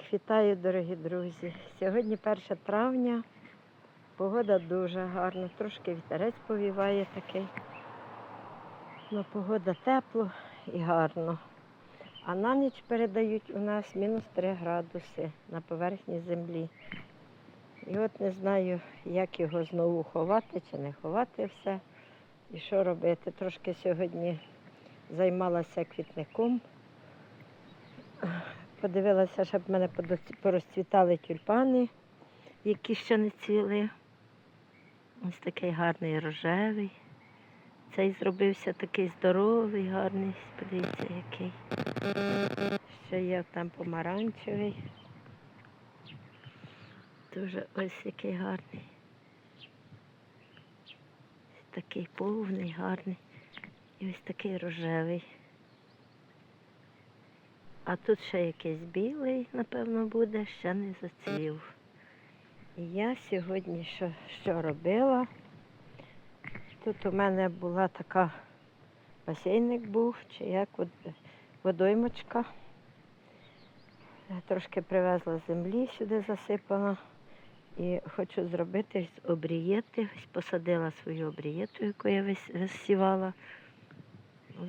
Всіх вітаю, дорогі друзі. Сьогодні 1 травня. Погода дуже гарна, трошки вітерець повіває такий. Ну, погода тепло і гарно. А на ніч передають у нас мінус 3 градуси на поверхні землі. І от не знаю, як його знову ховати чи не ховати все. І що робити. Трошки сьогодні займалася квітником. Подивилася, щоб в мене порозцвітали тюльпани, які ще не цвіли. Ось такий гарний рожевий. Цей зробився такий здоровий, гарний. Подивіться, який. Ще є там помаранчевий. Дуже ось який гарний. Такий повний, гарний. І ось такий рожевий. А тут ще якийсь білий, напевно, буде, ще не зацвів. Я сьогодні що, що робила? Тут у мене була така басейник був, чи як водоймочка. Я Трошки привезла землі сюди засипала. І хочу зробити з обрієти. Посадила свою обрієту, яку я висівала.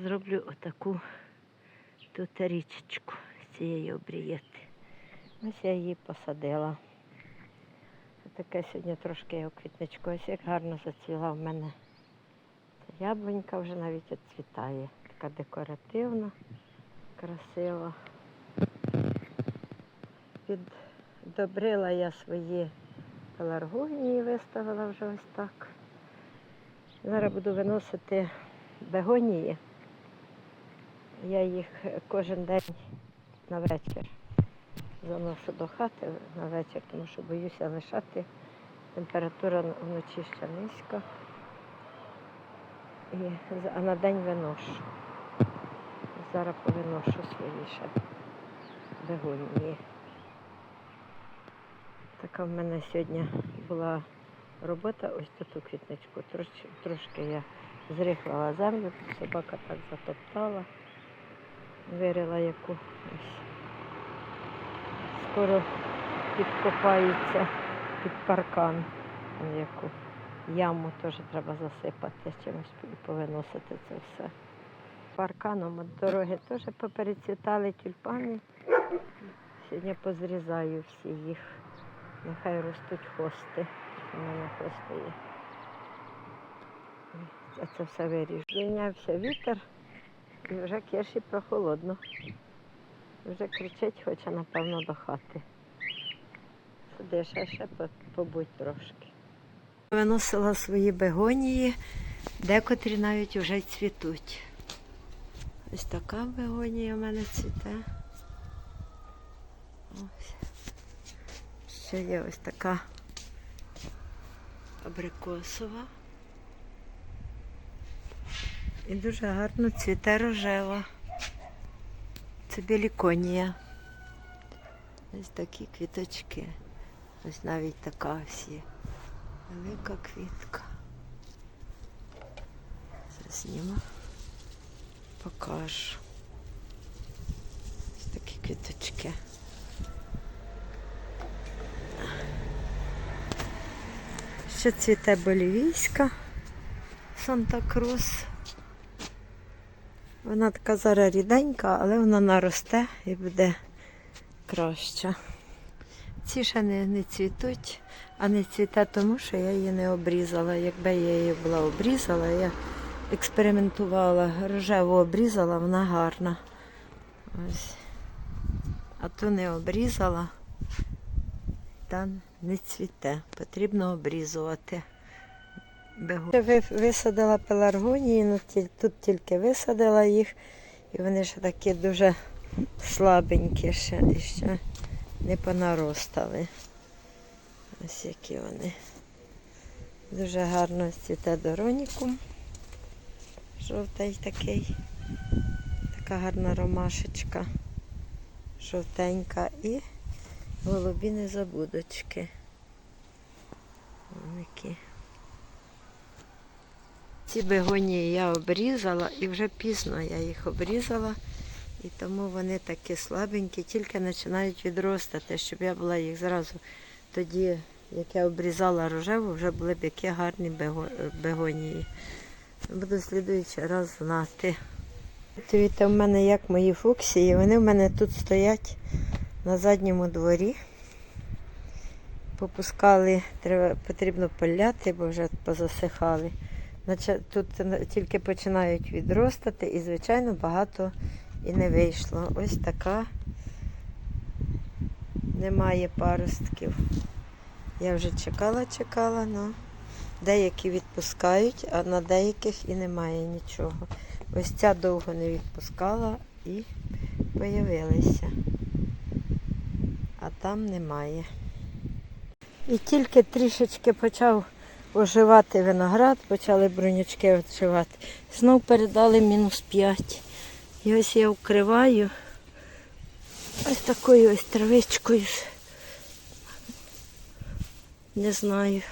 Зроблю отаку тут річечку з цієї обрієти. Ось я її посадила. Таке сьогодні трошки я у квітничку. Ось як гарно зацвіла в мене. Ця яблунька вже навіть відцвітає. Така декоративна, красива. Піддобрила я свої пеларгонії, виставила вже ось так. Зараз буду виносити бегонії. Я їх кожен день на вечір заношу до хати на вечір, тому що боюся лишати. Температура вночі ще низька. І, а на день виношу. Зараз повиношу свої ще бегонії. Така в мене сьогодні була робота, ось тут у квітничку. Трошки я зрихлила землю, собака так затоптала, вирила яку. Скоро підкопається під паркан, яку яму теж треба засипати чимось і повиносити це все. Парканом від дороги теж поперецвітали тюльпани. Сьогодні позрізаю всі їх. Нехай ростуть хости. У мене хости є. Я це все виріжу. Зайнявся вітер вже киші прохолодно. Вже кричить, хоче, напевно, до хати. Сиди, ще, ще по- побудь трошки. Виносила свої бегонії, декотрі навіть вже цвітуть. Ось така бегонія в мене цвіте. Ось. Ще є ось така абрикосова. І дуже гарно цвіте рожева. Це біліконія. Ось такі квіточки. Ось навіть така є. Велика квітка. Засніму. Покажу. Ось такі квіточки. Ще цвіте болівійська Санта-Крус. Вона така зараз ріденька, але вона наросте і буде краща. Ці ще не, не цвітуть, а не цвіте тому, що я її не обрізала. Якби я її була обрізала, я експериментувала, рожеву обрізала, вона гарна. Ось. А ту не обрізала, та не цвіте. Потрібно обрізувати. Ви- Висадила пеларгонії, ну, тут тільки висадила їх, і вони ще такі дуже слабенькі, ще, і ще не понаростали. Ось які вони. Дуже гарно цвіте доронікум. Жовтий такий. Така гарна ромашечка. Жовтенька і голубі незабудочки. Ось Які. Ці бегонії я обрізала і вже пізно я їх обрізала. І тому вони такі слабенькі, тільки починають відростати, щоб я була їх зразу тоді, як я обрізала рожеву, вже були б які гарні бего- бегонії. Буду слідуючий раз знати. Дивіться, в мене як мої фуксії, вони в мене тут стоять на задньому дворі. Попускали, треба, потрібно поляти, бо вже позасихали. Тут тільки починають відростати і, звичайно, багато і не вийшло. Ось така немає паростків. Я вже чекала, чекала, але деякі відпускають, а на деяких і немає нічого. Ось ця довго не відпускала і появилися. А там немає. І тільки трішечки почав оживати виноград, почали брунячки оживати. Знов передали мінус 5. І ось я вкриваю ось такою ось травичкою. Не знаю,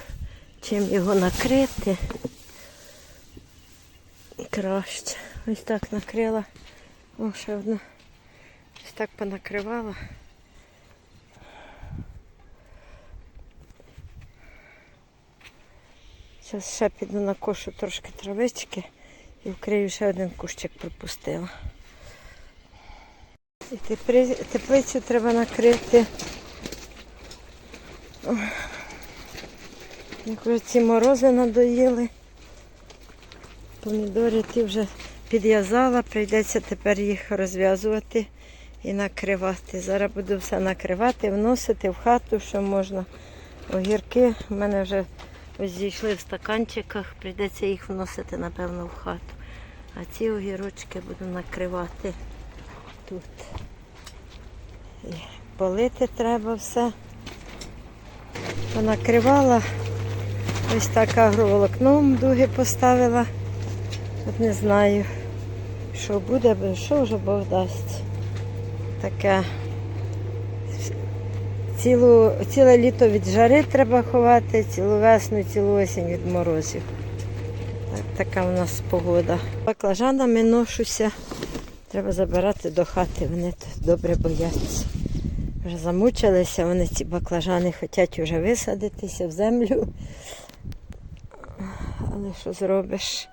чим його накрити. Краще. Ось так накрила. О, ще одна. Ось так понакривала. Зараз ще піду на кошу трошки травички і вкрию ще один кущик пропустила. І теплицю треба накрити. Як вже ці морози надоїли. Помідори ті вже підв'язала, прийдеться тепер їх розв'язувати і накривати. Зараз буду все накривати, вносити в хату, що можна. Огірки в мене вже ось зійшли в стаканчиках, прийдеться їх вносити, напевно, в хату. А ці огірочки буду накривати тут. І полити треба все. Понакривала. Ось так агроволокном дуги поставила. От не знаю, що буде, що вже Бог дасть. Таке. Цілу, ціле літо від жари треба ховати, цілу весну, цілу осінь від морозів. Так, така у нас погода. Баклажанами ношуся. Треба забирати до хати, вони тут добре бояться. Вже замучилися, вони ці баклажани хочуть вже висадитися в землю. Але що зробиш?